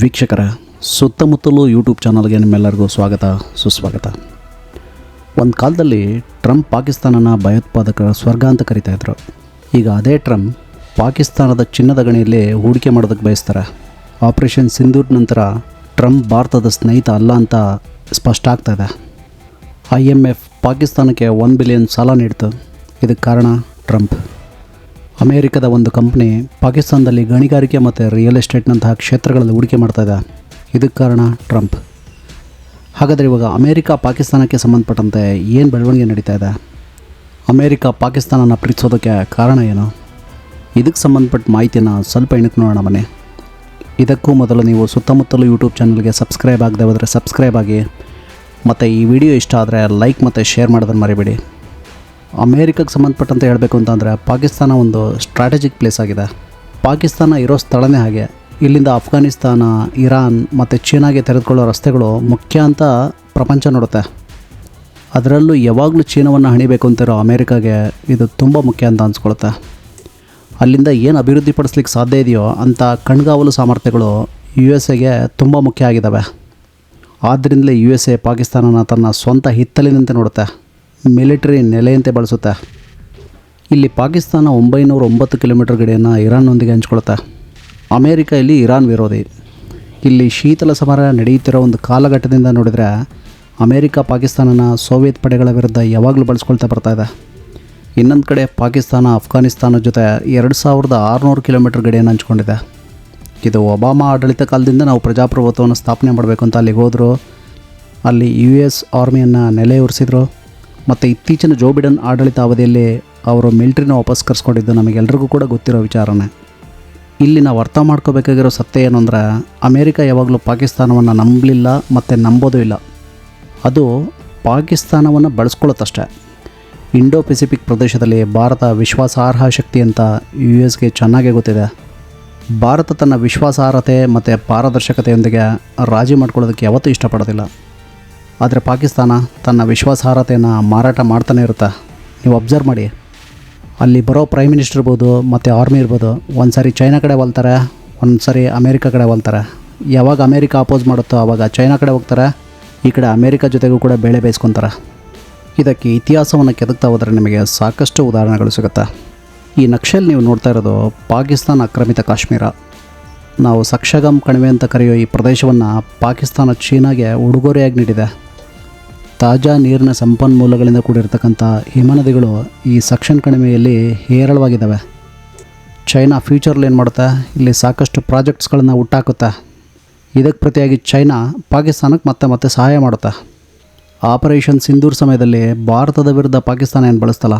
ವೀಕ್ಷಕರ ಸುತ್ತಮುತ್ತಲೂ ಯೂಟ್ಯೂಬ್ ಚಾನಲ್ಗೆ ನಿಮ್ಮೆಲ್ಲರಿಗೂ ಸ್ವಾಗತ, ಸುಸ್ವಾಗತ. ಒಂದು ಕಾಲದಲ್ಲಿ ಟ್ರಂಪ್ ಪಾಕಿಸ್ತಾನನ ಭಯೋತ್ಪಾದಕರ ಸ್ವರ್ಗ ಅಂತ ಕರಿತಾ ಇದ್ರು. ಈಗ ಅದೇ ಟ್ರಂಪ್ ಪಾಕಿಸ್ತಾನದ ಚಿನ್ನದ ಗಣಿಯಲ್ಲಿ ಹೂಡಿಕೆ ಮಾಡೋದಕ್ಕೆ ಬಯಸ್ತಾರೆ. ಆಪರೇಷನ್ ಸಿಂಧೂರ್ ನಂತರ ಟ್ರಂಪ್ ಭಾರತದ ಸ್ನೇಹಿತ ಅಲ್ಲ ಅಂತ ಸ್ಪಷ್ಟ ಆಗ್ತಾ ಇದೆ. ಐ ಎಂ ಎಫ್ ಪಾಕಿಸ್ತಾನಕ್ಕೆ ಒನ್ ಬಿಲಿಯನ್ ಸಾಲ ನೀಡ್ತು. ಇದಕ್ಕೆ ಕಾರಣ ಟ್ರಂಪ್. ಅಮೇರಿಕದ ಒಂದು ಕಂಪ್ನಿ ಪಾಕಿಸ್ತಾನದಲ್ಲಿ ಗಣಿಗಾರಿಕೆ ಮತ್ತು ರಿಯಲ್ ಎಸ್ಟೇಟ್ನಂತಹ ಕ್ಷೇತ್ರಗಳಲ್ಲಿ ಹೂಡಿಕೆ ಮಾಡ್ತಾ ಇದೆ. ಇದಕ್ಕೆ ಕಾರಣ ಟ್ರಂಪ್. ಹಾಗಾದರೆ ಇವಾಗ ಅಮೇರಿಕ ಪಾಕಿಸ್ತಾನಕ್ಕೆ ಸಂಬಂಧಪಟ್ಟಂತೆ ಏನು ಬೆಳವಣಿಗೆ ನಡೀತಾ ಇದೆ? ಅಮೇರಿಕ ಪಾಕಿಸ್ತಾನನ ಪ್ರೀತಿಸೋದಕ್ಕೆ ಕಾರಣ ಏನು? ಇದಕ್ಕೆ ಸಂಬಂಧಪಟ್ಟ ಮಾಹಿತಿನ ಸ್ವಲ್ಪ ಇಣಕ್ಕೆ ನೋಡೋಣ ಮನೆ. ಇದಕ್ಕೂ ಮೊದಲು ನೀವು ಸುತ್ತಮುತ್ತಲು ಯೂಟ್ಯೂಬ್ ಚಾನಲ್ಗೆ ಸಬ್ಸ್ಕ್ರೈಬ್ ಆಗದೆ ಹೋದರೆ ಸಬ್ಸ್ಕ್ರೈಬ್ ಆಗಿ. ಮತ್ತು ಈ ವಿಡಿಯೋ ಇಷ್ಟ ಆದರೆ ಲೈಕ್ ಮತ್ತು ಶೇರ್ ಮಾಡೋದನ್ನು ಮರಿಬೇಡಿ. ಅಮೇರಿಕಕ್ಕೆ ಸಂಬಂಧಪಟ್ಟಂತೆ ಹೇಳಬೇಕು ಅಂತಂದರೆ ಪಾಕಿಸ್ತಾನ ಒಂದು ಸ್ಟ್ರಾಟಜಿಕ್ ಪ್ಲೇಸ್ ಆಗಿದೆ. ಪಾಕಿಸ್ತಾನ ಇರೋ ಸ್ಥಳನೇ ಹಾಗೆ. ಇಲ್ಲಿಂದ ಅಫ್ಘಾನಿಸ್ತಾನ ಇರಾನ್ ಮತ್ತು ಚೀನಾಗೆ ತೆರೆದುಕೊಳ್ಳೋ ರಸ್ತೆಗಳು ಮುಖ್ಯ ಅಂತ ಪ್ರಪಂಚ ನೋಡುತ್ತೆ. ಅದರಲ್ಲೂ ಯಾವಾಗಲೂ ಚೀನಾವನ್ನು ಹಣಿಬೇಕು ಅಂತಿರೋ ಅಮೇರಿಕಾಗೆ ಇದು ತುಂಬ ಮುಖ್ಯ ಅಂತ ಅನ್ಸ್ಕೊಳುತ್ತೆ. ಅಲ್ಲಿಂದ ಏನು ಅಭಿವೃದ್ಧಿಪಡಿಸ್ಲಿಕ್ಕೆ ಸಾಧ್ಯ ಇದೆಯೋ ಅಂಥ ಕಣ್ಗಾವಲು ಸಾಮರ್ಥ್ಯಗಳು ಯು ಎಸ್ ಎಗೆ ತುಂಬ ಮುಖ್ಯ ಆಗಿದ್ದಾವೆ ಆದ್ದರಿಂದಲೇ ಯು ಎಸ್ ಎ ಪಾಕಿಸ್ತಾನನ ತನ್ನ ಸ್ವಂತ ಹಿತ್ತಲಿನಂತೆ ನೋಡುತ್ತೆ. ಮಿಲಿಟರಿ ನೆಲೆಯಂತೆ ಬಳಸುತ್ತೆ? ಇಲ್ಲಿ ಪಾಕಿಸ್ತಾನ ಒಂಬೈನೂರ ಒಂಬತ್ತು ಕಿಲೋಮೀಟರ್ ಗಡಿಯನ್ನು ಇರಾನ್ನೊಂದಿಗೆ ಹಂಚ್ಕೊಳುತ್ತೆ ಅಮೇರಿಕ ಇಲ್ಲಿ ಇರಾನ್ ವಿರೋಧಿ. ಇಲ್ಲಿ ಶೀತಲ ಸಮರ ನಡೆಯುತ್ತಿರೋ ಒಂದು ಕಾಲಘಟ್ಟದಿಂದ ನೋಡಿದರೆ ಅಮೇರಿಕ ಪಾಕಿಸ್ತಾನನ ಸೋವಿಯತ್ ಪಡೆಗಳ ವಿರುದ್ಧ ಯಾವಾಗಲೂ ಬಳಸ್ಕೊಳ್ತಾ ಬರ್ತಾ ಇದೆ. ಇನ್ನೊಂದು ಕಡೆ ಪಾಕಿಸ್ತಾನ ಅಫ್ಘಾನಿಸ್ತಾನ ಜೊತೆ ಎರಡು ಸಾವಿರದ ಆರುನೂರು ಕಿಲೋಮೀಟರ್ ಗಡಿಯನ್ನು ಹಂಚ್ಕೊಂಡಿದೆ. ಇದು ಒಬಾಮಾ ಆಡಳಿತ ಕಾಲದಿಂದ ನಾವು ಪ್ರಜಾಪ್ರಭುತ್ವವನ್ನು ಸ್ಥಾಪನೆ ಮಾಡಬೇಕು ಅಂತ ಅಲ್ಲಿಗೆ ಹೋದರು. ಅಲ್ಲಿ ಯು ಎಸ್ ಆರ್ಮಿಯನ್ನು ನೆಲೆಯೂರಿಸಿದ್ರು ಮತ್ತು ಇತ್ತೀಚಿನ ಜೋ ಬಿಡನ್ ಆಡಳಿತ ಅವಧಿಯಲ್ಲಿ ಅವರು ಮಿಲ್ಟ್ರಿನ ವಾಪಸ್ ಕರೆಸ್ಕೊಂಡಿದ್ದು ನಮಗೆಲ್ರಿಗೂ ಕೂಡ ಗೊತ್ತಿರೋ ವಿಚಾರನೇ. ಇಲ್ಲಿ ನಾವು ಅರ್ಥ ಮಾಡ್ಕೋಬೇಕಾಗಿರೋ ಸತ್ಯ ಏನು ಅಂದರೆ, ಅಮೇರಿಕ ಯಾವಾಗಲೂ ಪಾಕಿಸ್ತಾನವನ್ನು ನಂಬಲಿಲ್ಲ ಮತ್ತು ನಂಬೋದೂ ಇಲ್ಲ. ಅದು ಪಾಕಿಸ್ತಾನವನ್ನು ಬಳಸ್ಕೊಳ್ಳುತ್ತಷ್ಟೇ ಇಂಡೋ ಪೆಸಿಫಿಕ್ ಪ್ರದೇಶದಲ್ಲಿ ಭಾರತ ವಿಶ್ವಾಸಾರ್ಹ ಶಕ್ತಿ ಅಂತ ಯು ಎಸ್ಗೆ ಚೆನ್ನಾಗೇ ಗೊತ್ತಿದೆ. ಭಾರತ ತನ್ನ ವಿಶ್ವಾಸಾರ್ಹತೆ ಮತ್ತು ಪಾರದರ್ಶಕತೆಯೊಂದಿಗೆ ರಾಜಿ ಮಾಡ್ಕೊಳ್ಳೋದಕ್ಕೆ ಯಾವತ್ತೂ ಇಷ್ಟಪಡೋದಿಲ್ಲ. ಆದರೆ ಪಾಕಿಸ್ತಾನ ತನ್ನ ವಿಶ್ವಾಸಾರ್ಹತೆಯನ್ನು ಮಾರಾಟ ಮಾಡ್ತಾನೆ ಇರುತ್ತೆ. ನೀವು ಅಬ್ಸರ್ವ್ ಮಾಡಿ. ಅಲ್ಲಿ ಬರೋ ಪ್ರೈಮ್ ಮಿನಿಸ್ಟರ್ ಇರ್ಬೋದು, ಮತ್ತು ಆರ್ಮಿ ಇರ್ಬೋದು ಒಂದು ಸಾರಿ ಚೈನಾ ಕಡೆ ಒಲ್ತಾರೆ ಒಂದು ಸಾರಿ ಅಮೇರಿಕಾ ಕಡೆ ಒಲ್ತಾರೆ. ಯಾವಾಗ ಅಮೇರಿಕಾ ಅಪೋಸ್ ಮಾಡುತ್ತೋ ಆವಾಗ ಚೈನಾ ಕಡೆ ಹೋಗ್ತಾರೆ, ಈ ಕಡೆ ಅಮೇರಿಕಾ ಜೊತೆಗೂ ಕೂಡ ಬೇಳೆ ಬೇಯಿಸ್ಕೊತಾರೆ. ಇದಕ್ಕೆ ಇತಿಹಾಸವನ್ನು ಕೆದಕ್ತಾ ಹೋದರೆ ನಿಮಗೆ ಸಾಕಷ್ಟು ಉದಾಹರಣೆಗಳು ಸಿಗುತ್ತೆ. ಈ ನಕ್ಷೆಯಲ್ಲಿ ನೀವು ನೋಡ್ತಾ ಇರೋದು ಪಾಕಿಸ್ತಾನ ಆಕ್ರಮಿತ ಕಾಶ್ಮೀರ. ನಾವು ಸಕ್ಷಗಮ್ ಕಣಿವೆ ಅಂತ ಕರೆಯೋ ಈ ಪ್ರದೇಶವನ್ನು ಪಾಕಿಸ್ತಾನ ಚೀನಾಗೆ ಉಡುಗೊರೆಯಾಗಿ ನೀಡಿದೆ. ತಾಜಾ ನೀರಿನ ಸಂಪನ್ಮೂಲಗಳಿಂದ ಕೂಡಿರ್ತಕ್ಕಂಥ ಹಿಮನದಿಗಳು ಈ ಸಕ್ಷನ್ ಕಣಿವೆಯಲ್ಲಿ ಹೇರಳವಾಗಿದ್ದಾವೆ. ಚೈನಾ ಫ್ಯೂಚರ್ಲಿ ಏನು ಮಾಡುತ್ತೆ? ಇಲ್ಲಿ ಸಾಕಷ್ಟು ಪ್ರಾಜೆಕ್ಟ್ಸ್ಗಳನ್ನು ಹುಟ್ಟಾಕುತ್ತೆ. ಇದಕ್ಕೆ ಪ್ರತಿಯಾಗಿ ಚೈನಾ ಪಾಕಿಸ್ತಾನಕ್ಕೆ ಮತ್ತೆ ಮತ್ತೆ ಸಹಾಯ ಮಾಡುತ್ತೆ. ಆಪರೇಷನ್ ಸಿಂಧೂರ್ ಸಮಯದಲ್ಲಿ ಭಾರತದ ವಿರುದ್ಧ ಪಾಕಿಸ್ತಾನ ಏನು ಬಳಸ್ತಲ್ಲ?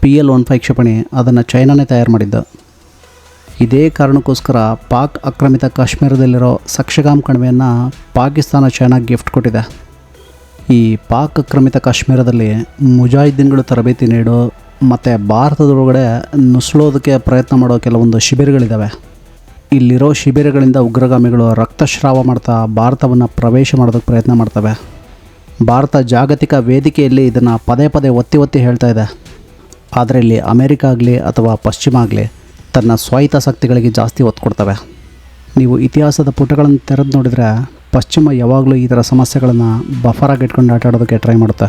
ಪಿ ಎಲ್ ಒನ್ ಫೈ ಕ್ಷಿಪಣಿ ಅದನ್ನು ಚೈನಾನೇ ತಯಾರು ಮಾಡಿದ್ದು. ಇದೇ ಕಾರಣಕ್ಕೋಸ್ಕರ ಪಾಕ್ ಆಕ್ರಮಿತ ಕಾಶ್ಮೀರದಲ್ಲಿರೋ ಸಕ್ಷಗಾಮ್ ಕಣಿವೆಯನ್ನು ಪಾಕಿಸ್ತಾನ ಚೈನಾಗೆ ಗಿಫ್ಟ್ ಕೊಟ್ಟಿದೆ. ಈ ಪಾಕ್ ಆಕ್ರಮಿತ ಕಾಶ್ಮೀರದಲ್ಲಿ ಮುಜಾಹಿದ್ದೀನ್ಗಳು ತರಬೇತಿ ನೀಡೋ ಮತ್ತು ಭಾರತದೊಳಗಡೆ ನುಸುಳೋದಕ್ಕೆ ಪ್ರಯತ್ನ ಮಾಡೋ ಕೆಲವೊಂದು ಶಿಬಿರಗಳಿದ್ದಾವೆ ಇಲ್ಲಿರೋ ಶಿಬಿರಗಳಿಂದ ಉಗ್ರಗಾಮಿಗಳು ರಕ್ತಸ್ರಾವ ಮಾಡ್ತಾ ಭಾರತವನ್ನು ಪ್ರವೇಶ ಮಾಡೋದಕ್ಕೆ ಪ್ರಯತ್ನ ಮಾಡ್ತವೆ. ಭಾರತ ಜಾಗತಿಕ ವೇದಿಕೆಯಲ್ಲಿ ಇದನ್ನು ಪದೇ ಪದೇ ಒತ್ತಿ ಒತ್ತಿ ಹೇಳ್ತಾ ಇದೆ. ಆದರೆ ಇಲ್ಲಿ ಅಮೇರಿಕ ಆಗಲಿ ಅಥವಾ ಪಶ್ಚಿಮ ಆಗಲಿ ತನ್ನ ಶಕ್ತಿಗಳಿಗೆ ಜಾಸ್ತಿ ಒತ್ತು ಕೊಡ್ತವೆ. ನೀವು ಇತಿಹಾಸದ ಪುಟಗಳನ್ನು ತೆರೆದು ನೋಡಿದರೆ ಪಶ್ಚಿಮ ಯಾವಾಗಲೂ ಈ ಥರ ಸಮಸ್ಯೆಗಳನ್ನು ಬಫರಾಗಿ ಇಟ್ಕೊಂಡು ಆಟ ಆಡೋದಕ್ಕೆ ಟ್ರೈ ಮಾಡುತ್ತೆ.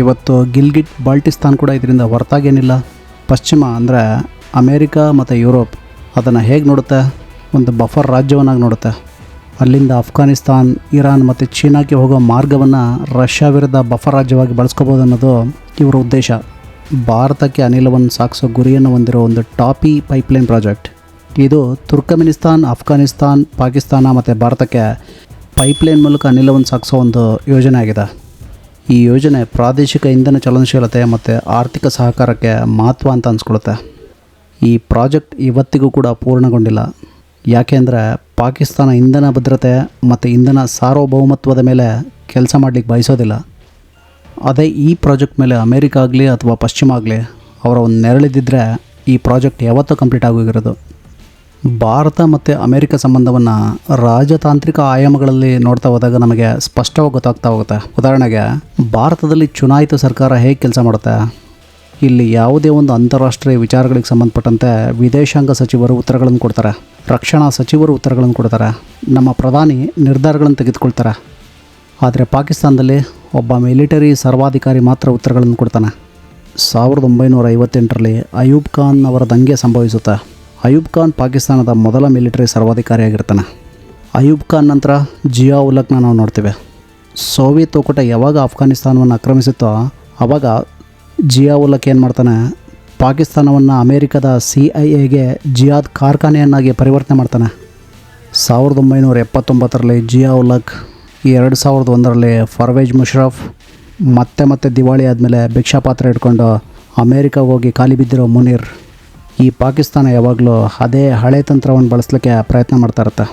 ಇವತ್ತು ಗಿಲ್ಗಿಟ್, ಬಾಲ್ಟಿಸ್ತಾನ್ ಕೂಡ ಇದರಿಂದ ಹೊರತಾಗೇನಿಲ್ಲ ಪಶ್ಚಿಮ ಅಂದರೆ ಅಮೇರಿಕಾ ಮತ್ತು ಯುರೋಪ್ ಅದನ್ನು ಹೇಗೆ ನೋಡುತ್ತೆ? ಒಂದು ಬಫರ್ ರಾಜ್ಯವನ್ನಾಗಿ ನೋಡುತ್ತೆ. ಅಲ್ಲಿಂದ ಅಫ್ಘಾನಿಸ್ತಾನ್, ಇರಾನ್ ಮತ್ತು ಚೀನಾಕ್ಕೆ ಹೋಗೋ ಮಾರ್ಗವನ್ನು ರಷ್ಯಾ ವಿರುದ್ಧ ಬಫರ್ ರಾಜ್ಯವಾಗಿ ಬಳಸ್ಕೋಬೋದು ಅನ್ನೋದು ಇವರ ಉದ್ದೇಶ. ಭಾರತಕ್ಕೆ ಅನಿಲವನ್ನು ಸಾಗಿಸೋ ಗುರಿಯನ್ನು ಹೊಂದಿರೋ ಒಂದು ಟಾಪಿ ಪೈಪ್ಲೈನ್ ಪ್ರಾಜೆಕ್ಟ್ ಇದು ತುರ್ಕಮೆನಿಸ್ತಾನ್, ಅಫ್ಘಾನಿಸ್ತಾನ್, ಪಾಕಿಸ್ತಾನ ಮತ್ತು ಭಾರತಕ್ಕೆ ಪೈಪ್ಲೈನ್ ಮೂಲಕ ಅನಿಲವನ್ನು ಸಾಗಿಸೋ ಒಂದು ಯೋಜನೆ ಆಗಿದೆ. ಈ ಯೋಜನೆ ಪ್ರಾದೇಶಿಕ ಇಂಧನ ಚಲನಶೀಲತೆ ಮತ್ತು ಆರ್ಥಿಕ ಸಹಕಾರಕ್ಕೆ ಮಹತ್ವ ಅಂತ ಅನ್ಸ್ಕೊಳುತ್ತೆ. ಈ ಪ್ರಾಜೆಕ್ಟ್ ಇವತ್ತಿಗೂ ಕೂಡ ಪೂರ್ಣಗೊಂಡಿಲ್ಲ. ಯಾಕೆಂದರೆ ಪಾಕಿಸ್ತಾನ ಇಂಧನ ಭದ್ರತೆ ಮತ್ತು ಇಂಧನ ಸಾರ್ವಭೌಮತ್ವದ ಮೇಲೆ ಕೆಲಸ ಮಾಡಲಿಕ್ಕೆ ಬಯಸೋದಿಲ್ಲ. ಅದೇ ಈ ಪ್ರಾಜೆಕ್ಟ್ ಮೇಲೆ ಅಮೇರಿಕ ಆಗಲಿ ಅಥವಾ ಪಶ್ಚಿಮ ಆಗಲಿ ಅವರ ಒಂದು ನೆರಳಿದ್ದಿದ್ರೆ ಈ ಪ್ರಾಜೆಕ್ಟ್ ಯಾವತ್ತೂ ಕಂಪ್ಲೀಟ್ ಆಗೋಗಿರೋದು. ಭಾರತ ಮತ್ತು ಅಮೇರಿಕ ಸಂಬಂಧವನ್ನು ರಾಜತಾಂತ್ರಿಕ ಆಯಾಮಗಳಲ್ಲಿ ನೋಡ್ತಾ ಹೋದಾಗ ನಮಗೆ ಸ್ಪಷ್ಟವಾಗಿ ಗೊತ್ತಾಗ್ತಾ ಹೋಗುತ್ತೆ. ಉದಾಹರಣೆಗೆ, ಭಾರತದಲ್ಲಿ ಚುನಾಯಿತ ಸರ್ಕಾರ ಹೇಗೆ ಕೆಲಸ ಮಾಡುತ್ತೆ? ಇಲ್ಲಿ ಯಾವುದೇ ಒಂದು ಅಂತಾರಾಷ್ಟ್ರೀಯ ವಿಚಾರಗಳಿಗೆ ಸಂಬಂಧಪಟ್ಟಂತೆ ವಿದೇಶಾಂಗ ಸಚಿವರು ಉತ್ತರಗಳನ್ನು ಕೊಡ್ತಾರೆ. ರಕ್ಷಣಾ ಸಚಿವರು ಉತ್ತರಗಳನ್ನು ಕೊಡ್ತಾರೆ. ನಮ್ಮ ಪ್ರಧಾನಿ ನಿರ್ಧಾರಗಳನ್ನು ತೆಗೆದುಕೊಳ್ತಾರೆ. ಆದರೆ ಪಾಕಿಸ್ತಾನದಲ್ಲಿ ಒಬ್ಬ ಮಿಲಿಟರಿ ಸರ್ವಾಧಿಕಾರಿ ಮಾತ್ರ ಉತ್ತರಗಳನ್ನು ಕೊಡ್ತಾನೆ. ಸಾವಿರದ ಒಂಬೈನೂರ ಐವತ್ತೆಂಟರಲ್ಲಿ ಅಯೂಬ್ ಖಾನ್ ಅವರ ದಂಗೆ ಸಂಭವಿಸುತ್ತೆ. ಅಯೂಬ್ ಖಾನ್ ಪಾಕಿಸ್ತಾನದ ಮೊದಲ ಮಿಲಿಟರಿ ಸರ್ವಾಧಿಕಾರಿಯಾಗಿರ್ತಾನೆ. ಅಯೂಬ್ ಖಾನ್ ನಂತರ ಜಿಯಾ ಉಲಕ್ನ ನಾವು ನೋಡ್ತೇವೆ. ಸೋವಿಯತ್ ಒಕ್ಕೂಟ ಯಾವಾಗ ಅಫ್ಘಾನಿಸ್ತಾನವನ್ನು ಆಕ್ರಮಿಸುತ್ತೋ ಆವಾಗ ಜಿಯಾ ಉಲಕ್ ಏನು ಮಾಡ್ತಾನೆ, ಪಾಕಿಸ್ತಾನವನ್ನು ಅಮೇರಿಕದ ಸಿ ಐ ಎಗೆ ಜಿಯಾದ್ ಕಾರ್ಖಾನೆಯನ್ನಾಗಿ ಪರಿವರ್ತನೆ ಮಾಡ್ತಾನೆ. ಸಾವಿರದ ಒಂಬೈನೂರ ಎಪ್ಪತ್ತೊಂಬತ್ತರಲ್ಲಿ ಜಿಯಾ ಉಲಕ್, ಎರಡು ಸಾವಿರದ ಒಂದರಲ್ಲಿ ಫರ್ವೇಜ್ ಮುಷರಫ್, ಮತ್ತೆ ಮತ್ತೆ ದಿವಾಳಿ ಆದಮೇಲೆ ಭಿಕ್ಷಾಪಾತ್ರ ಇಟ್ಕೊಂಡು ಅಮೇರಿಕಾಗೆ ಹೋಗಿ ಖಾಲಿ ಬಿದ್ದಿರೋ ಮುನೀರ್ ಈ ಪಾಕಿಸ್ತಾನ ಯಾವಾಗಲೂ ಅದೇ ಹಳೆ ತಂತ್ರವನ್ನು ಬಳಸಲಿಕ್ಕೆ ಪ್ರಯತ್ನ ಮಾಡ್ತಾ ಇರುತ್ತೆ.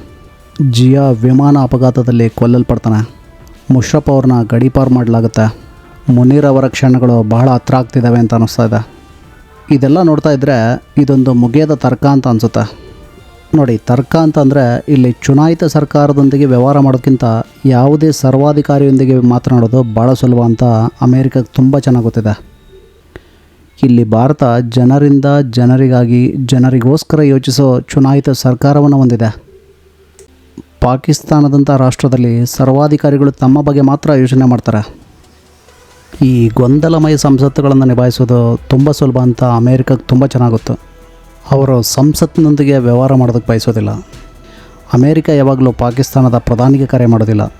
ಜಿಯಾ ವಿಮಾನ ಅಪಘಾತದಲ್ಲಿ ಕೊಲ್ಲಲ್ಪಡ್ತಾನೆ. ಮುಷ್ರಫ್ ಅವ್ರನ್ನ ಗಡೀಪಾರು ಮಾಡಲಾಗುತ್ತೆ. ಮುನೀರ್ ಅವರ ಕ್ಷಣಗಳು ಬಹಳ ಹತ್ರ ಆಗ್ತಿದ್ದಾವೆ ಅಂತ ಅನ್ನಿಸ್ತಾ ಇದೆ. ಇದೆಲ್ಲ ನೋಡ್ತಾ ಇದ್ದರೆ ಇದೊಂದು ಮುಗಿಯದ ತರ್ಕ ಅಂತ ಅನಿಸುತ್ತೆ. ನೋಡಿ, ತರ್ಕ ಅಂತಂದರೆ ಇಲ್ಲಿ ಚುನಾಯಿತ ಸರ್ಕಾರದೊಂದಿಗೆ ವ್ಯವಹಾರ ಮಾಡೋದಕ್ಕಿಂತ ಯಾವುದೇ ಸರ್ವಾಧಿಕಾರಿಯೊಂದಿಗೆ ಮಾತನಾಡೋದು ಭಾಳ ಸುಲಭ ಅಂತ ಅಮೇರಿಕಕ್ಕೆ ತುಂಬ ಚೆನ್ನಾಗಿ ಗೊತ್ತಿದೆ. ಇಲ್ಲಿ ಭಾರತ ಜನರಿಂದ ಜನರಿಗಾಗಿ ಜನರಿಗೋಸ್ಕರ ಯೋಚಿಸೋ ಚುನಾಯಿತ ಸರ್ಕಾರವನ್ನು ಹೊಂದಿದೆ. ಪಾಕಿಸ್ತಾನದಂಥ ರಾಷ್ಟ್ರದಲ್ಲಿ ಸರ್ವಾಧಿಕಾರಿಗಳು ತಮ್ಮ ಬಗ್ಗೆ ಮಾತ್ರ ಯೋಚನೆ ಮಾಡ್ತಾರೆ. ಈ ಗೊಂದಲಮಯ ಸಂಸತ್ತುಗಳನ್ನು ನಿಭಾಯಿಸೋದು ತುಂಬ ಸುಲಭ ಅಂತ ಅಮೇರಿಕಕ್ಕೆ ತುಂಬ ಚೆನ್ನಾಗುತ್ತು. ಅವರು ಸಂಸತ್ತಿನೊಂದಿಗೆ ವ್ಯವಹಾರ ಮಾಡೋದಕ್ಕೆ ಬಯಸೋದಿಲ್ಲ. ಅಮೇರಿಕ ಯಾವಾಗಲೂ ಪಾಕಿಸ್ತಾನದ ಪ್ರಧಾನಿಗೆ ಕರೆ ಮಾಡೋದಿಲ್ಲ.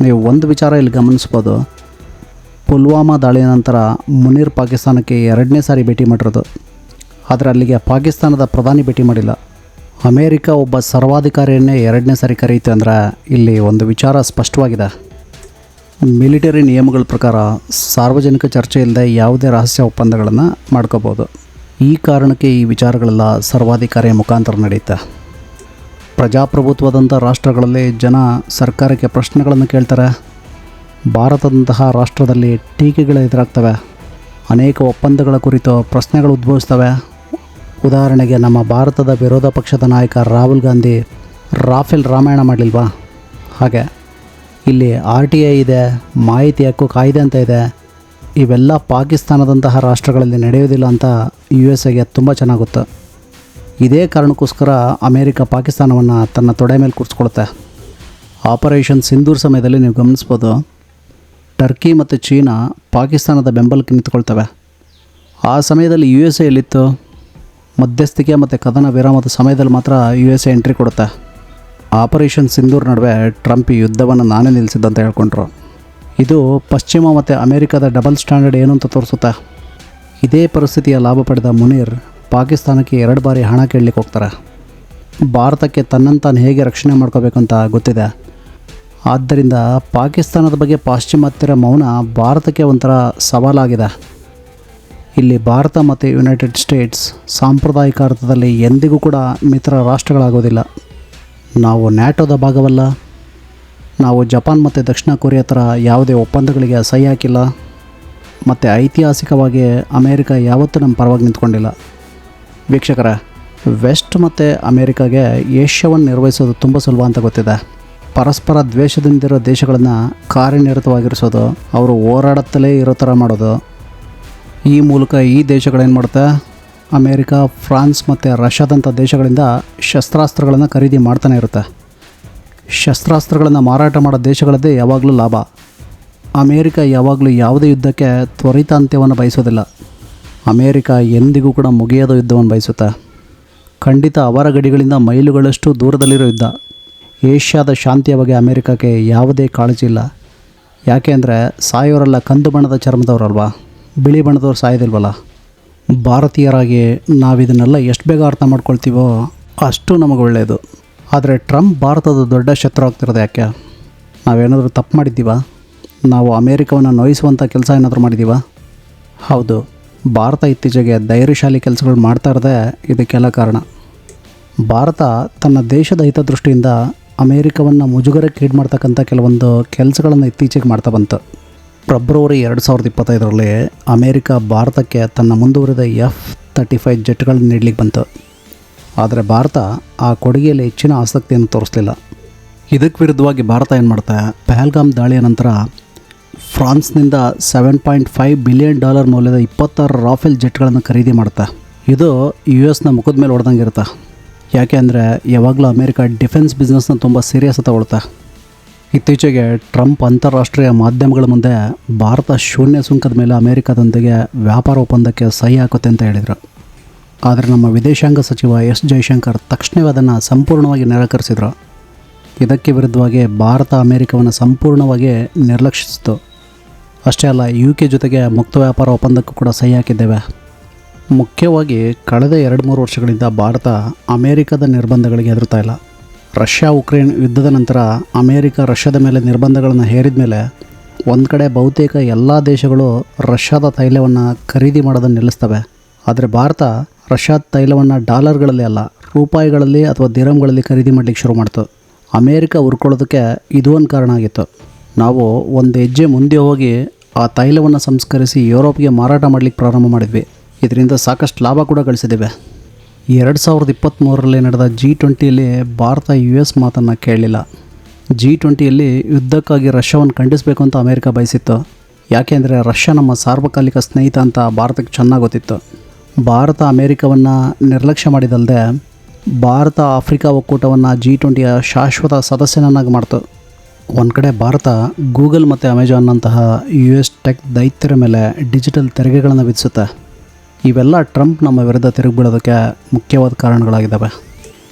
ನೀವು ಒಂದು ವಿಚಾರ ಇಲ್ಲಿ ಗಮನಿಸ್ಬೋದು. ಪುಲ್ವಾಮಾ ದಾಳಿಯ ನಂತರ ಮುನೀರ್ ಪಾಕಿಸ್ತಾನಕ್ಕೆ ಎರಡನೇ ಸಾರಿ ಭೇಟಿ ಮಾಡಿರೋದು. ಆದರೆ ಅಲ್ಲಿಗೆ ಪಾಕಿಸ್ತಾನದ ಪ್ರಧಾನಿ ಭೇಟಿ ಮಾಡಿಲ್ಲ. ಅಮೇರಿಕ ಒಬ್ಬ ಸರ್ವಾಧಿಕಾರಿಯನ್ನೇ ಎರಡನೇ ಸಾರಿ ಕರೆಯುತ್ತೆ ಅಂದರೆ ಇಲ್ಲಿ ಒಂದು ವಿಚಾರ ಸ್ಪಷ್ಟವಾಗಿದೆ. ಮಿಲಿಟರಿ ನಿಯಮಗಳ ಪ್ರಕಾರ ಸಾರ್ವಜನಿಕ ಚರ್ಚೆ ಇಲ್ಲದೆ ಯಾವುದೇ ರಹಸ್ಯ ಒಪ್ಪಂದಗಳನ್ನು ಮಾಡ್ಕೋಬೋದು. ಈ ಕಾರಣಕ್ಕೆ ಈ ವಿಚಾರಗಳೆಲ್ಲ ಸರ್ವಾಧಿಕಾರಿಯ ಮುಖಾಂತರ ನಡೆಯುತ್ತೆ. ಪ್ರಜಾಪ್ರಭುತ್ವದಂಥ ರಾಷ್ಟ್ರಗಳಲ್ಲಿ ಜನ ಸರ್ಕಾರಕ್ಕೆ ಪ್ರಶ್ನೆಗಳನ್ನು ಕೇಳ್ತಾರೆ. ಭಾರತದಂತಹ ರಾಷ್ಟ್ರದಲ್ಲಿ ಟೀಕೆಗಳು ಎದುರಾಗ್ತವೆ. ಅನೇಕ ಒಪ್ಪಂದಗಳ ಕುರಿತು ಪ್ರಶ್ನೆಗಳು ಉದ್ಭವಿಸ್ತವೆ ಉದಾಹರಣೆಗೆ ನಮ್ಮ ಭಾರತದ ವಿರೋಧ ಪಕ್ಷದ ನಾಯಕ ರಾಹುಲ್ ಗಾಂಧಿ ರಾಫೆಲ್ ರಾಮಾಯಣ ಮಾಡಲಿಲ್ವಾ? ಹಾಗೆ, ಇಲ್ಲಿ ಆರ್ ಟಿ ಐ ಇದೆ, ಮಾಹಿತಿ ಹಕ್ಕು ಕಾಯ್ದೆ ಅಂತ ಇದೆ. ಇವೆಲ್ಲ ಪಾಕಿಸ್ತಾನದಂತಹ ರಾಷ್ಟ್ರಗಳಲ್ಲಿ ನಡೆಯೋದಿಲ್ಲ ಅಂತ ಯು ಎಸ್ ಎಗೆ ತುಂಬ ಚೆನ್ನಾಗುತ್ತೆ ಇದೇ ಕಾರಣಕ್ಕೋಸ್ಕರ ಅಮೇರಿಕ ಪಾಕಿಸ್ತಾನವನ್ನು ತನ್ನ ತೊಡೆ ಮೇಲೆ ಕೂರಿಸ್ಕೊಳುತ್ತೆ ಆಪರೇಷನ್ ಸಿಂಧೂರ್ ಸಮಯದಲ್ಲಿ ನೀವು ಗಮನಿಸ್ಬೋದು. ಟರ್ಕಿ ಮತ್ತು ಚೀನಾ ಪಾಕಿಸ್ತಾನದ ಬೆಂಬಲಕ್ಕೆ ನಿಂತ್ಕೊಳ್ತವೆ. ಆ ಸಮಯದಲ್ಲಿ ಯು ಎಸ್ ಎಲ್ಲಿತ್ತು? ಮಧ್ಯಸ್ಥಿಕೆ ಮತ್ತು ಕದನ ವಿರಾಮದ ಸಮಯದಲ್ಲಿ ಮಾತ್ರ ಯು ಎಸ್ ಎ ಎಂಟ್ರಿ ಕೊಡುತ್ತೆ. ಆಪರೇಷನ್ ಸಿಂಧೂರ್ ನಡುವೆ ಟ್ರಂಪ್ ಯುದ್ಧವನ್ನು ನಾನೇ ನಿಲ್ಲಿಸಿದ್ದಂತ ಹೇಳ್ಕೊಂಡ್ರು. ಇದು ಪಶ್ಚಿಮ ಮತ್ತು ಅಮೆರಿಕದ ಡಬಲ್ ಸ್ಟ್ಯಾಂಡರ್ಡ್ ಏನು ಅಂತ ತೋರಿಸುತ್ತೆ. ಇದೇ ಪರಿಸ್ಥಿತಿಯ ಲಾಭ ಪಡೆದ ಮುನೀರ್ ಪಾಕಿಸ್ತಾನಕ್ಕೆ ಎರಡು ಬಾರಿ ಹಣ ಕೇಳಲಿಕ್ಕೆ ಹೋಗ್ತಾರೆ. ಭಾರತಕ್ಕೆ ತನ್ನನ್ನು ತಾನು ಹೇಗೆ ರಕ್ಷಣೆ ಮಾಡ್ಕೋಬೇಕಂತ ಗೊತ್ತಿದೆ. ಆದ್ದರಿಂದ ಪಾಕಿಸ್ತಾನದ ಬಗ್ಗೆ ಪಾಶ್ಚಿಮಾತ್ಯರ ಮೌನ ಭಾರತಕ್ಕೆ ಒಂಥರ ಸವಾಲಾಗಿದೆ. ಇಲ್ಲಿ ಭಾರತ ಮತ್ತು ಯುನೈಟೆಡ್ ಸ್ಟೇಟ್ಸ್ ಸಾಂಪ್ರದಾಯಿಕ ಅರ್ಥದಲ್ಲಿ ಎಂದಿಗೂ ಕೂಡ ಮಿತ್ರ ರಾಷ್ಟ್ರಗಳಾಗೋದಿಲ್ಲ. ನಾವು ನ್ಯಾಟೋದ ಭಾಗವಲ್ಲ. ನಾವು ಜಪಾನ್ ಮತ್ತು ದಕ್ಷಿಣ ಕೊರಿಯಾ ಥರ ಯಾವುದೇ ಒಪ್ಪಂದಗಳಿಗೆ ಸಹಿ ಹಾಕಿಲ್ಲ. ಮತ್ತು ಐತಿಹಾಸಿಕವಾಗಿ ಅಮೇರಿಕ ಯಾವತ್ತೂ ನಮ್ಮ ಪರವಾಗಿ ನಿಂತ್ಕೊಂಡಿಲ್ಲ. ವೀಕ್ಷಕರ, ವೆಸ್ಟ್ ಮತ್ತು ಅಮೇರಿಕಾಗೆ ಏಷ್ಯಾವನ್ನು ನಿರ್ವಹಿಸೋದು ತುಂಬ ಸುಲಭ ಅಂತ ಗೊತ್ತಿದೆ. ಪರಸ್ಪರ ದ್ವೇಷದಿಂದಿರೋ ದೇಶಗಳನ್ನು ಕಾರ್ಯನಿರತವಾಗಿರಿಸೋದು, ಅವರು ಹೋರಾಡುತ್ತಲೇ ಇರೋ ಥರ ಮಾಡೋದು. ಈ ಮೂಲಕ ಈ ದೇಶಗಳೇನು ಮಾಡುತ್ತೆ? ಅಮೇರಿಕ, ಫ್ರಾನ್ಸ್ ಮತ್ತು ರಷ್ಯಾದಂಥ ದೇಶಗಳಿಂದ ಶಸ್ತ್ರಾಸ್ತ್ರಗಳನ್ನು ಖರೀದಿ ಮಾಡ್ತಾನೆ ಇರುತ್ತೆ. ಶಸ್ತ್ರಾಸ್ತ್ರಗಳನ್ನು ಮಾರಾಟ ಮಾಡೋ ದೇಶಗಳದ್ದೇ ಯಾವಾಗಲೂ ಲಾಭ. ಅಮೇರಿಕ ಯಾವಾಗಲೂ ಯಾವುದೇ ಯುದ್ಧಕ್ಕೆ ತ್ವರಿತ ಅಂತ್ಯವನ್ನು ಬಯಸೋದಿಲ್ಲ. ಅಮೇರಿಕ ಎಂದಿಗೂ ಕೂಡ ಮುಗಿಯದ ಯುದ್ಧವನ್ನು ಬಯಸುತ್ತೆ. ಖಂಡಿತ ಅವರ ಗಡಿಗಳಿಂದ ಮೈಲುಗಳಷ್ಟು ದೂರದಲ್ಲಿರೋ ಯುದ್ಧ. ಏಷ್ಯಾದ ಶಾಂತಿಯ ಬಗ್ಗೆ ಅಮೇರಿಕಕ್ಕೆ ಯಾವುದೇ ಕಾಳಜಿ ಇಲ್ಲ. ಯಾಕೆ ಅಂದರೆ ಸಾಯೋರೆಲ್ಲ ಕಂದು ಬಣ್ಣದ ಚರ್ಮದವರಲ್ವಾ? ಬಿಳಿ ಬಣ್ಣದವ್ರು ಸಾಯೋದಿಲ್ವಲ್ಲ? ಭಾರತೀಯರಾಗಿ ನಾವಿದನ್ನೆಲ್ಲ ಎಷ್ಟು ಬೇಗ ಅರ್ಥ ಮಾಡ್ಕೊಳ್ತೀವೋ ಅಷ್ಟು ನಮಗೆ ಒಳ್ಳೆಯದು ಆದರೆ ಟ್ರಂಪ್ ಭಾರತದ ದೊಡ್ಡ ಶತ್ರು ಆಗ್ತಿರೋದು ಯಾಕೆ? ನಾವೇನಾದರೂ ತಪ್ಪು ಮಾಡಿದ್ದೀವ? ನಾವು ಅಮೇರಿಕವನ್ನು ನೋಯಿಸುವಂಥ ಕೆಲಸ ಏನಾದರೂ ಮಾಡಿದ್ದೀವ? ಹೌದು, ಭಾರತ ಇತ್ತೀಚೆಗೆ ಧೈರ್ಯಶಾಲಿ ಕೆಲಸಗಳು ಮಾಡ್ತಾ ಇರೋದೇ ಇದಕ್ಕೆಲ್ಲ ಕಾರಣ. ಭಾರತ ತನ್ನ ದೇಶದ ಹಿತದೃಷ್ಟಿಯಿಂದ ಅಮೇರಿಕವನ್ನು ಮುಜುಗರಕ್ಕೆ ಈಡ್ ಮಾಡ್ತಕ್ಕಂಥ ಕೆಲವೊಂದು ಕೆಲಸಗಳನ್ನು ಇತ್ತೀಚೆಗೆ ಮಾಡ್ತಾ ಬಂತು. ಫೆಬ್ರವರಿ ಎರಡು ಸಾವಿರದ ಇಪ್ಪತ್ತೈದರಲ್ಲಿ ಅಮೇರಿಕ, ಭಾರತಕ್ಕೆ ತನ್ನ ಮುಂದುವರಿದ ಎಫ್ ತರ್ಟಿ ಫೈವ್ ಜೆಟ್ಗಳನ್ನು ನೀಡಲಿಕ್ಕೆ ಬಂತು. ಆದರೆ ಭಾರತ ಆ ಕೊಡುಗೆಯಲ್ಲಿ ಹೆಚ್ಚಿನ ಆಸಕ್ತಿಯನ್ನು ತೋರಿಸಲಿಲ್ಲ. ಇದಕ್ಕೆ ವಿರುದ್ಧವಾಗಿ ಭಾರತ ಏನು ಮಾಡುತ್ತೆ ಪೆಹಲ್ಗಾಮ್ ದಾಳಿಯ ನಂತರ ಫ್ರಾನ್ಸ್ನಿಂದ seven point five billion dollar ಮೌಲ್ಯದ ಇಪ್ಪತ್ತಾರು ರಾಫೆಲ್ ಜೆಟ್ಗಳನ್ನು ಖರೀದಿ ಮಾಡ್ತಾ. ಇದು ಯು ಎಸ್ನ ಮುಖದ ಮೇಲೆ ಹೊಡೆದಂಗೆ ಇರುತ್ತೆ? ಯಾಕೆ ಅಂದರೆ ಯಾವಾಗಲೂ ಅಮೇರಿಕ ಡಿಫೆನ್ಸ್ ಬಿಸ್ನೆಸ್ನ ತುಂಬ ಸೀರಿಯಸ್ ತಗೊಳ್ತಾ. ಇತ್ತೀಚೆಗೆ ಟ್ರಂಪ್ ಅಂತಾರಾಷ್ಟ್ರೀಯ ಮಾಧ್ಯಮಗಳ ಮುಂದೆ ಭಾರತ ಶೂನ್ಯ ಸುಂಕದ ಮೇಲೆ ಅಮೇರಿಕಾದೊಂದಿಗೆ ವ್ಯಾಪಾರ ಒಪ್ಪಂದಕ್ಕೆ ಸಹಿ ಹಾಕುತ್ತೆ ಅಂತ ಹೇಳಿದರು. ಆದರೆ ನಮ್ಮ ವಿದೇಶಾಂಗ ಸಚಿವ ಎಸ್ ಜೈಶಂಕರ್ ತಕ್ಷಣವೇ ಅದನ್ನು ಸಂಪೂರ್ಣವಾಗಿ ನಿರಾಕರಿಸಿದರು. ಇದಕ್ಕೆ ವಿರುದ್ಧವಾಗಿ ಭಾರತ ಅಮೇರಿಕವನ್ನು ಸಂಪೂರ್ಣವಾಗಿ ನಿರ್ಲಕ್ಷಿಸಿತು ಅಷ್ಟೇ ಅಲ್ಲ ಯು ಕೆ ಜೊತೆಗೆ ಮುಕ್ತ ವ್ಯಾಪಾರ ಒಪ್ಪಂದಕ್ಕೂ ಕೂಡ ಸಹಿ ಹಾಕಿದ್ದೇವೆ. ಮುಖ್ಯವಾಗಿ ಕಳೆದ ಎರಡು ಮೂರು ವರ್ಷಗಳಿಂದ ಭಾರತ ಅಮೇರಿಕದ ನಿರ್ಬಂಧಗಳಿಗೆ ಹೆದರ್ತಾ ಇಲ್ಲ. ರಷ್ಯಾ ಉಕ್ರೇನ್ ಯುದ್ಧದ ನಂತರ ಅಮೇರಿಕ ರಷ್ಯಾದ ಮೇಲೆ ನಿರ್ಬಂಧಗಳನ್ನು ಹೇರಿದ ಮೇಲೆ ಒಂದು ಕಡೆ ಬಹುತೇಕ ಎಲ್ಲ ದೇಶಗಳು ರಷ್ಯಾದ ತೈಲವನ್ನು ಖರೀದಿ ಮಾಡೋದನ್ನು ನಿಲ್ಲಿಸ್ತವೆ. ಆದರೆ ಭಾರತ ರಷ್ಯಾದ ತೈಲವನ್ನು ಡಾಲರ್ಗಳಲ್ಲಿ ಅಲ್ಲ, ರೂಪಾಯಿಗಳಲ್ಲಿ ಅಥವಾ ದಿರಂಗಳಲ್ಲಿ ಖರೀದಿ ಮಾಡಲಿಕ್ಕೆ ಶುರು ಮಾಡ್ತು. ಅಮೇರಿಕ ಉರ್ಕೊಳ್ಳೋದಕ್ಕೆ ಇದು ಒಂದು ಕಾರಣ ಆಗಿತ್ತು. ನಾವು ಒಂದು ಹೆಜ್ಜೆ ಮುಂದೆ ಹೋಗಿ ಆ ತೈಲವನ್ನು ಸಂಸ್ಕರಿಸಿ ಯುರೋಪ್ಗೆ ಮಾರಾಟ ಮಾಡಲಿಕ್ಕೆ ಪ್ರಾರಂಭ ಮಾಡಿದ್ವಿ. ಇದರಿಂದ ಸಾಕಷ್ಟು ಲಾಭ ಕೂಡ ಗಳಿಸಿದ್ದೇವೆ. ಎರಡು ಸಾವಿರದ ಇಪ್ಪತ್ತ್ಮೂರರಲ್ಲಿ ನಡೆದ ಜಿ ಟ್ವೆಂಟಿಯಲ್ಲಿ ಭಾರತ ಯು ಎಸ್ ಮಾತನ್ನು ಕೇಳಲಿಲ್ಲ. ಜಿ ಟ್ವೆಂಟಿಯಲ್ಲಿ ಯುದ್ಧಕ್ಕಾಗಿ ರಷ್ಯಾವನ್ನು ಖಂಡಿಸಬೇಕು ಅಂತ ಅಮೆರಿಕ ಬಯಸಿತ್ತು. ಯಾಕೆಂದರೆ ರಷ್ಯಾ ನಮ್ಮ ಸಾರ್ವಕಾಲಿಕ ಸ್ನೇಹಿತ ಅಂತ ಭಾರತಕ್ಕೆ ಚೆನ್ನಾಗಿ ಗೊತ್ತಿತ್ತು. ಭಾರತ ಅಮೇರಿಕವನ್ನು ನಿರ್ಲಕ್ಷ್ಯ ಮಾಡಿದಲ್ಲದೆ ಭಾರತ ಆಫ್ರಿಕಾ ಒಕ್ಕೂಟವನ್ನು ಜಿ ಟ್ವೆಂಟಿಯ ಶಾಶ್ವತ ಸದಸ್ಯನನ್ನಾಗಿ ಮಾಡ್ತು. ಒಂದು ಕಡೆ ಭಾರತ ಗೂಗಲ್ ಮತ್ತು ಅಮೆಜಾನ್ನಂತಹ ಯು ಎಸ್ ಟೆಕ್ ದೈತ್ಯರ ಮೇಲೆ ಡಿಜಿಟಲ್ ತೆರಿಗೆಗಳನ್ನು ವಿಧಿಸುತ್ತೆ. ಇವೆಲ್ಲ ಟ್ರಂಪ್ ನಮ್ಮ ವಿರುದ್ಧ ತಿರುಗಿಬಿಡೋದಕ್ಕೆ ಮುಖ್ಯವಾದ ಕಾರಣಗಳಾಗಿದ್ದಾವೆ.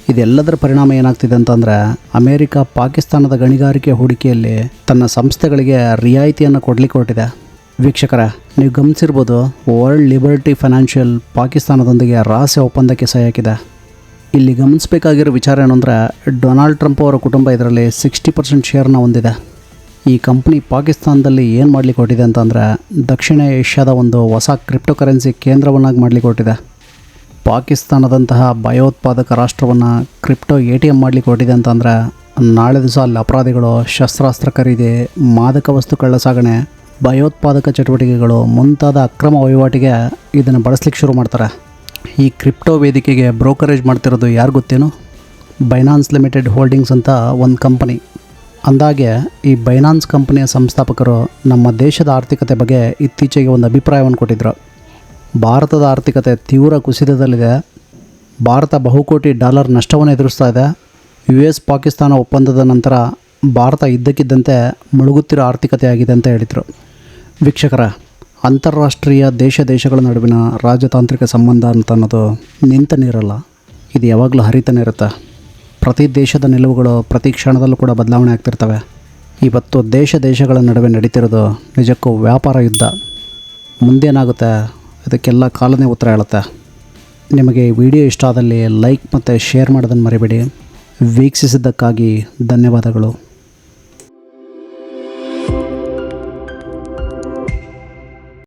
ಇದೆಲ್ಲದರ ಪರಿಣಾಮ ಏನಾಗ್ತಿದೆ ಅಂತಂದರೆ, ಅಮೇರಿಕ ಪಾಕಿಸ್ತಾನದ ಗಣಿಗಾರಿಕೆ ಹೂಡಿಕೆಯಲ್ಲಿ ತನ್ನ ಸಂಸ್ಥೆಗಳಿಗೆ ರಿಯಾಯಿತಿಯನ್ನು ಕೊಡಲಿಕ್ಕೆ ಹೊರಟಿದೆ. ವೀಕ್ಷಕರ, ನೀವು ಗಮನಿಸಿರ್ಬೋದು ವರ್ಲ್ಡ್ ಲಿಬರ್ಟಿ ಫೈನಾನ್ಷಿಯಲ್ ಪಾಕಿಸ್ತಾನದೊಂದಿಗೆ ರಹಸ್ಯ ಒಪ್ಪಂದಕ್ಕೆ ಸಹಿ ಹಾಕಿದೆ. ಇಲ್ಲಿ ಗಮನಿಸಬೇಕಾಗಿರೋ ವಿಚಾರ ಏನು ಡೊನಾಲ್ಡ್ ಟ್ರಂಪ್ ಅವರ ಕುಟುಂಬ ಇದರಲ್ಲಿ ಸಿಕ್ಸ್ಟಿ ಪರ್ಸೆಂಟ್ ಶೇರ್ನ ಹೊಂದಿದೆ. ಈ ಕಂಪ್ನಿ ಪಾಕಿಸ್ತಾನದಲ್ಲಿ ಏನು ಮಾಡಲಿಕ್ಕೆ ಹೊಟ್ಟಿದೆ ಅಂತಂದರೆ ದಕ್ಷಿಣ ಏಷ್ಯಾದ ಒಂದು ಹೊಸ ಕ್ರಿಪ್ಟೋ ಕರೆನ್ಸಿ ಕೇಂದ್ರವನ್ನಾಗಿ ಮಾಡಲಿಕ್ಕೆ ಹೊಟ್ಟಿದೆ ಪಾಕಿಸ್ತಾನದಂತಹ ಭಯೋತ್ಪಾದಕ ರಾಷ್ಟ್ರವನ್ನು ಕ್ರಿಪ್ಟೋ ಎ ಟಿ ಎಂ ಮಾಡಲಿಕ್ಕೆ ಹೊಟ್ಟಿದೆ ಅಂತಂದರೆ ನಾಳೆ ದಿವಸ ಅಲ್ಲಿ ಅಪರಾಧಿಗಳು ಶಸ್ತ್ರಾಸ್ತ್ರ ಖರೀದಿ, ಮಾದಕ ವಸ್ತು ಕಳ್ಳಸಾಗಣೆ ಭಯೋತ್ಪಾದಕ ಚಟುವಟಿಕೆಗಳು ಮುಂತಾದ ಅಕ್ರಮ ವಹಿವಾಟಿಗೆ ಇದನ್ನು ಬಳಸಲಿಕ್ಕೆ ಶುರು ಮಾಡ್ತಾರೆ. ಈ ಕ್ರಿಪ್ಟೋ ವೇದಿಕೆಗೆ ಬ್ರೋಕರೇಜ್ ಮಾಡ್ತಿರೋದು ಯಾರು ಗೊತ್ತೇನು? ಬೈನಾನ್ಸ್ ಲಿಮಿಟೆಡ್ ಹೋಲ್ಡಿಂಗ್ಸ್ ಅಂತ ಒಂದು ಕಂಪನಿ. ಅಂದಾಗೆ ಈ ಬೈನಾನ್ಸ್ ಕಂಪನಿಯ ಸಂಸ್ಥಾಪಕರು ನಮ್ಮ ದೇಶದ ಆರ್ಥಿಕತೆ ಬಗ್ಗೆ ಇತ್ತೀಚೆಗೆ ಒಂದು ಅಭಿಪ್ರಾಯವನ್ನು ಕೊಟ್ಟಿದ್ದರು ಭಾರತದ ಆರ್ಥಿಕತೆ ತೀವ್ರ ಕುಸಿತದಲ್ಲಿದೆ. ಭಾರತ ಬಹುಕೋಟಿ ಡಾಲರ್ ನಷ್ಟವನ್ನು ಎದುರಿಸ್ತಾ ಇದೆ. ಯು ಎಸ್ ಪಾಕಿಸ್ತಾನ ಒಪ್ಪಂದದ ನಂತರ ಭಾರತ ಇದ್ದಕ್ಕಿದ್ದಂತೆ ಮುಳುಗುತ್ತಿರೋ ಆರ್ಥಿಕತೆ ಆಗಿದೆ ಅಂತ ಹೇಳಿದರು. ವೀಕ್ಷಕರ, ಅಂತಾರಾಷ್ಟ್ರೀಯ ದೇಶ ದೇಶಗಳ ನಡುವಿನ ರಾಜತಾಂತ್ರಿಕ ಸಂಬಂಧ ಅಂತ ಅನ್ನೋದು ನಿಂತ ನೀರಲ್ಲ. ಇದು ಯಾವಾಗಲೂ ಹರಿತಾನೆ ಇರುತ್ತೆ ಪ್ರತಿ ದೇಶದ ನಿಲುವುಗಳು ಪ್ರತಿ ಕ್ಷಣದಲ್ಲೂ ಕೂಡ ಬದಲಾವಣೆ ಆಗ್ತಿರ್ತವೆ. ಇವತ್ತು ದೇಶ ದೇಶಗಳ ನಡುವೆ ನಡೀತಿರೋದು ನಿಜಕ್ಕೂ ವ್ಯಾಪಾರ ಯುದ್ಧ. ಮುಂದೇನಾಗುತ್ತೆ? ಇದಕ್ಕೆಲ್ಲ ಕಾಲನೇ ಉತ್ತರ ಹೇಳುತ್ತೆ. ನಿಮಗೆ ವಿಡಿಯೋ ಇಷ್ಟ ಆದಲ್ಲಿ ಲೈಕ್ ಮತ್ತು ಶೇರ್ ಮಾಡೋದನ್ನು ಮರಿಬೇಡಿ. ವೀಕ್ಷಿಸಿದ್ದಕ್ಕಾಗಿ ಧನ್ಯವಾದಗಳು.